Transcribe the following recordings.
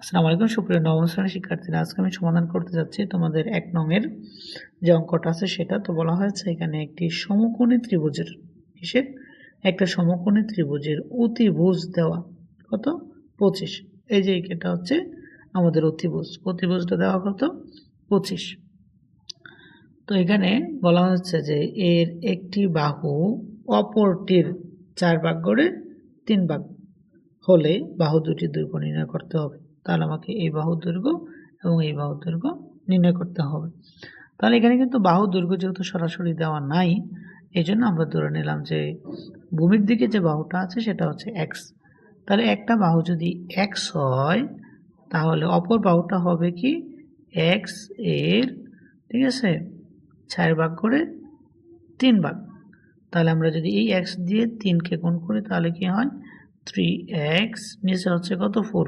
আসসালামু আলাইকুম, সুপ্রিয় নবম শ্রেণির শিক্ষার্থীরা, আজকে আমি সমাধান করতে যাচ্ছি তোমাদের এক নংয়ের যে অঙ্কটা আছে সেটা। তো বলা হয়েছে এখানে একটি সমকোণী ত্রিভুজের কিসের? একটা সমকোণী ত্রিভুজের অতিভুজ দেওয়া। কত? পঁচিশ। এই যে এটা হচ্ছে আমাদের অতিভুজ। অতিভুজটা দেওয়া কত? পঁচিশ। তো এখানে বলা হচ্ছে যে এর একটি বাহু অপরটির চার ভাগ করে তিন ভাগ হলে বাহু দুটি দৈর্ঘ্য নির্ণয় করতে হবে। তাহলে আমাকে এই বাহু দৈর্ঘ্য এবং এই বাহু দৈর্ঘ্য নির্ণয় করতে হবে। তাহলে এখানে কিন্তু বাহু দৈর্ঘ্য যেহেতু সরাসরি দেওয়া নাই এই জন্য আমরা ধরে নিলাম যে ভূমির দিকে যে বাহুটা আছে সেটা হচ্ছে এক্স তাহলে একটা বাহু যদি এক্স হয়, তাহলে অপর বাহুটা হবে কি এক্সের, ঠিক আছে, চার ভাগ করে তিন ভাগ। তাহলে আমরা যদি এই এক্স দিয়ে তিনকে গুণ করি, তাহলে কি হয়? থ্রি এক্স নিচে হচ্ছে কত? ফোর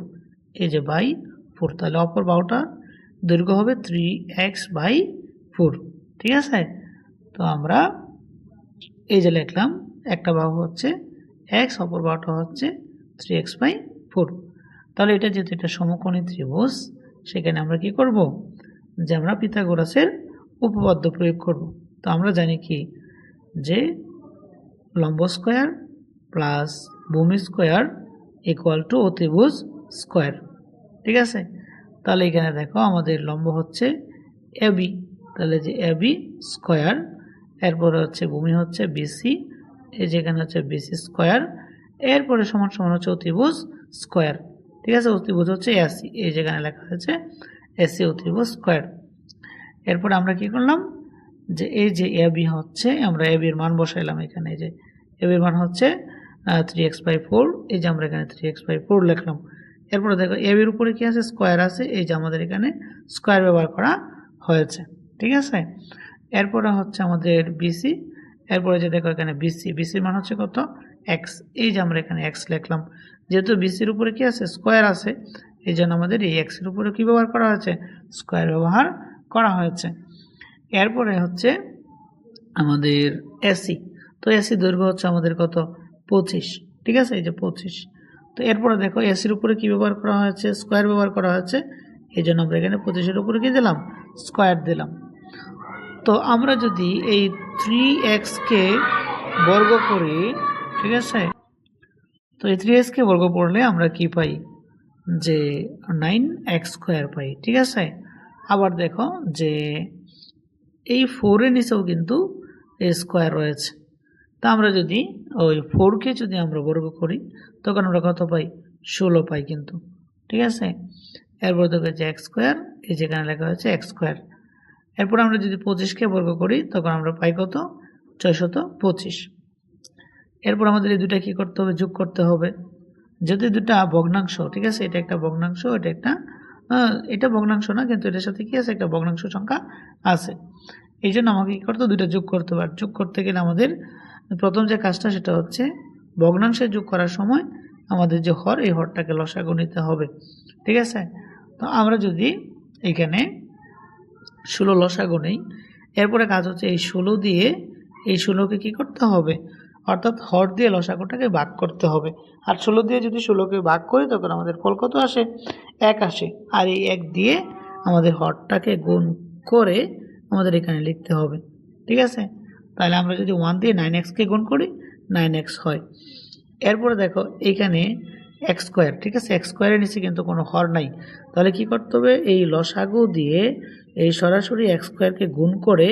এই যে বাই ফোর তাহলে অপর বাহুটা দৈর্ঘ্য হবে থ্রি এক্স বাই ফোর ঠিক আছে? তো আমরা এই যে লিখলাম, একটা বাহু হচ্ছে এক্স অপর বাহুটা হচ্ছে থ্রি এক্স বাই ফোর তাহলে এটা যেহেতু এটা সমকোণী ত্রিভুজ, সেখানে আমরা কি করব? যে আমরা পিথাগোরাসের উপপাদ্য প্রয়োগ করব। তো আমরা জানি কি? যে লম্ব স্কোয়ার প্লাস ভূমি স্কোয়ার ইকুয়াল টু অতিভুজ স্কোয়ার ঠিক আছে? তাহলে এখানে দেখো আমাদের লম্ব হচ্ছে এবি তাহলে যে এবি স্কোয়ার এরপরে হচ্ছে ভূমি হচ্ছে বিসি এই যেখানে হচ্ছে বিসি স্কোয়ার এরপরে সমান সমান হচ্ছে অতিভুজ স্কোয়ার ঠিক আছে? অতিভুজ হচ্ছে এসি এই যেখানে লেখা হয়েছে এসি অতিভুজ স্কোয়ার এরপর আমরা কি করলাম? যে এই যে এবি হচ্ছে, আমরা এবির মান বসাইলাম এখানে, এই যে এবির মান হচ্ছে থ্রি এক্স বাই ফোর এই যে আমরা এখানে থ্রি এক্স বাই ফোর লিখলাম এরপরে দেখো এবির উপরে কি আছে? স্কোয়ার আছে। এই যে আমাদের এখানে স্কোয়ার ব্যবহার করা হয়েছে। ঠিক আছে? এরপরে হচ্ছে আমাদের বিসি এরপরে যে দেখো এখানে বিসি বিসির মান হচ্ছে কত? এক্স এই যে আমরা এখানে এক্স লিখলাম। যেহেতু বিসির উপরে কি আছে? স্কোয়ার আছে। এই জন্য আমাদের এই এক্সের উপরে কী ব্যবহার করা হয়েছে? স্কোয়ার ব্যবহার করা হয়েছে। এরপরে হচ্ছে আমাদের এসি তো এসি দৈর্ঘ্য হচ্ছে আমাদের কত? পঁচিশ। ঠিক আছে? এই যে পঁচিশ। তো এরপরে দেখো এসির উপরে কি ব্যবহার করা হয়েছে? স্কোয়ার ব্যবহার করা হয়েছে। এই জন্য আমরা এখানে পঁচিশের উপরে কী দিলাম? স্কোয়ার দিলাম। তো আমরা যদি এই থ্রি এক্সকে বর্গ করি, ঠিক আছে? তো এই থ্রি এক্সকে বর্গ করলে আমরা কি পাই? যে নাইন এক্স স্কোয়ার পাই, ঠিক আছে? আবার দেখো যে এই ফোরের নিচেও কিন্তু স্কোয়ার রয়েছে। তা আমরা যদি ওই ফোরকে যদি আমরা বর্গ করি, তখন আমরা কত পাই? ষোলো পাই কিন্তু। ঠিক আছে? এরপর দেখো যে এক্স স্কোয়ার এই যেখানে লেখা হয়েছে এক্স স্কোয়ার এরপর আমরা যদি পঁচিশকে বর্গ করি, তখন আমরা পাই কত? ছয়শত পঁচিশ। এরপর আমাদের এই দুটা কী করতে হবে? যোগ করতে হবে। যদি দুটা ভগ্নাংশ, ঠিক আছে? এটা একটা ভগ্নাংশ, এটা একটা এটা ভগ্নাংশ না, কিন্তু এটার সাথে কি আছে? একটা ভগ্নাংশ সংখ্যা আছে। এই জন্য আমাকে কী করতে দুটো যোগ করতে হবে। আর যোগ করতে গেলে আমাদের প্রথম যে কাজটা সেটা হচ্ছে ভগ্নাংশে যোগ করার সময় আমাদের যে হর, এই হরটাকে লসাগু নিতে হবে। ঠিক আছে? তো আমরা যদি এখানে ষোলো লসাগু নেই, এরপরে কাজ হচ্ছে এই ষোলো দিয়ে এই ষোলোকে কী করতে হবে? অর্থাৎ হর দিয়ে লসাগুটাকে ভাগ করতে হবে। আর ষোলো দিয়ে যদি ষোলোকে ভাগ করি, তখন আমাদের ফল কত আসে? এক আসে। আর এই এক দিয়ে আমাদের হরটাকে গুণ করে আমাদের এখানে লিখতে হবে। ঠিক আছে? তাহলে আমরা যদি ওয়ান দিয়ে নাইন এক্সকে গুণ করি নাইন এক্স হয়। এরপরে দেখো এইখানে এক্স স্কোয়ার ঠিক আছে? এক্স স্কোয়ারের নিচে কিন্তু কোনো হর নাই। তাহলে কি করতে হবে? এই লসাগু দিয়ে এই সরাসরি এক্স স্কোয়ারকে গুণ করে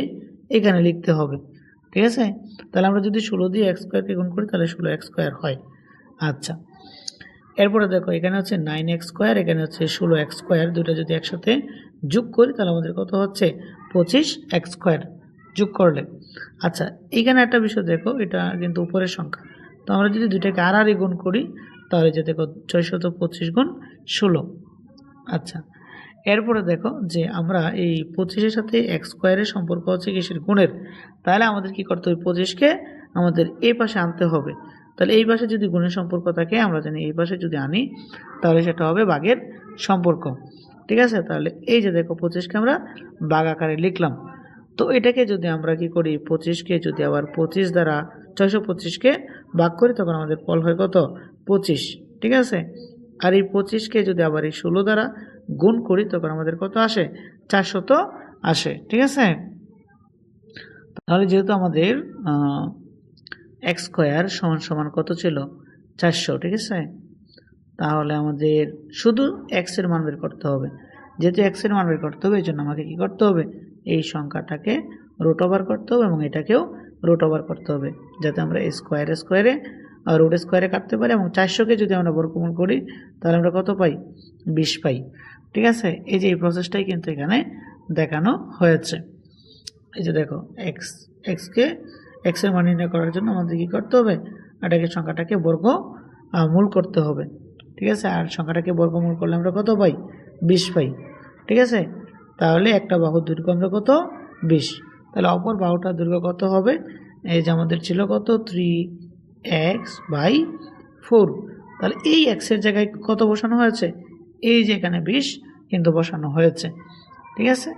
এখানে লিখতে হবে। ঠিক আছে? তাহলে আমরা যদি ষোলো দিয়ে এক্স স্কোয়ারকে গুণ করি, তাহলে ষোলো এক্স স্কোয়ার হয়। আচ্ছা। এরপরে দেখো, এখানে হচ্ছে নাইন এক্স স্কোয়ার এখানে হচ্ছে ষোলো এক্স স্কোয়ার দুটো যদি একসাথে যোগ করি, তাহলে আমাদের কত হচ্ছে? পঁচিশ এক্স স্কোয়ার যোগ করলে। আচ্ছা এইখানে একটা বিষয় দেখো, এটা কিন্তু উপরের সংখ্যা। তো আমরা যদি দুইটাকে আরই গুণ করি, তাহলে যে দেখো ছয়শত পঁচিশ গুণ ষোলো। আচ্ছা এরপরে দেখো যে আমরা এই পঁচিশের সাথে এক স্কোয়ারের সম্পর্ক হচ্ছে কিসের গুণের। তাহলে আমাদের কি করতে হবে? পঁচিশকে আমাদের এই পাশে আনতে হবে। তাহলে এই পাশে যদি গুণের সম্পর্ক থাকে, আমরা জানি এই পাশে যদি আনি, তাহলে সেটা হবে বাঘের সম্পর্ক। ঠিক আছে? তাহলে এই যে দেখো পঁচিশকে আমরা বাঘ আকারে লিখলাম। তো এটাকে যদি আমরা কি করি, পঁচিশকে যদি আবার পঁচিশ দ্বারা ছয়শো পঁচিশকে ভাগ করি, তখন আমাদের ফল হয় কত? পঁচিশ, ঠিক আছে? আর এই পঁচিশকে যদি আবার এই ষোলো দ্বারা গুণ করি, তখন আমাদের কত আসে? চারশত আসে, ঠিক আছে? তাহলে যেহেতু আমাদের এক্স স্কোয়ার সমান সমান কত ছিল? চারশো, ঠিক আছে? তাহলে আমাদের শুধু এক্সের মান বের করতে হবে। যেহেতু এক্সের মান বের করতে হবে, এই জন্য আমাকে কী করতে হবে? এই সংখ্যাটাকে রুট ওভার করতে হবে এবং এটাকেও রুট ওভার করতে হবে, যাতে আমরা স্কোয়ারে স্কোয়ারে রুট স্কোয়ারে কাটতে পারি এবং চারশোকে যদি আমরা বর্গমূল করি, তাহলে আমরা কত পাই? বিশ পাই। ঠিক আছে? এই যে এই প্রসেসটাই কিন্তু এখানে দেখানো হয়েছে। এই যে দেখো এক্স এক্সকে এক্সের মান নির্ণয় করার জন্য আমাদের কী করতে হবে? এটাকে সংখ্যাটাকে বর্গ মূল করতে হবে। ঠিক আছে? আর সংখ্যাটাকে বর্গমূল করলে আমরা কত পাই? বিশ পাই। ঠিক আছে? তাহলে একটা বাহুর দৈর্ঘ্য আমরা কত? বিশ। তাহলে অপর বাহুটার দৈর্ঘ্য কত হবে? এই যে আমাদের ছিল কত? থ্রি এক্স বাই ফোর তাহলে এই এক্সের জায়গায় কত বসানো হয়েছে? এই যে এখানে বিশ, কিন্তু বসানো হয়েছে। ঠিক আছে?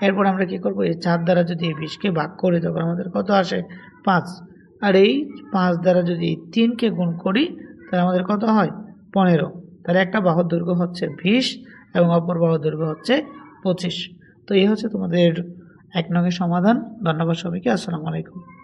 এরপর আমরা কি করব? এই চার দ্বারা যদি এই বিশকে ভাগ করি, তখন আমাদের কত আসে? পাঁচ। আর এই পাঁচ দ্বারা যদি এই তিনকে গুণ করি, তাহলে আমাদের কত হয়? পনেরো। তাহলে একটা বাহুর দৈর্ঘ্য হচ্ছে বিশ এবং অপর বাহুর দৈর্ঘ্য হচ্ছে পঁচিশ। তো এই হচ্ছে তোমাদের এক নঙের সমাধান। ধন্যবাদ সবাইকে। আসসালামু আলাইকুম।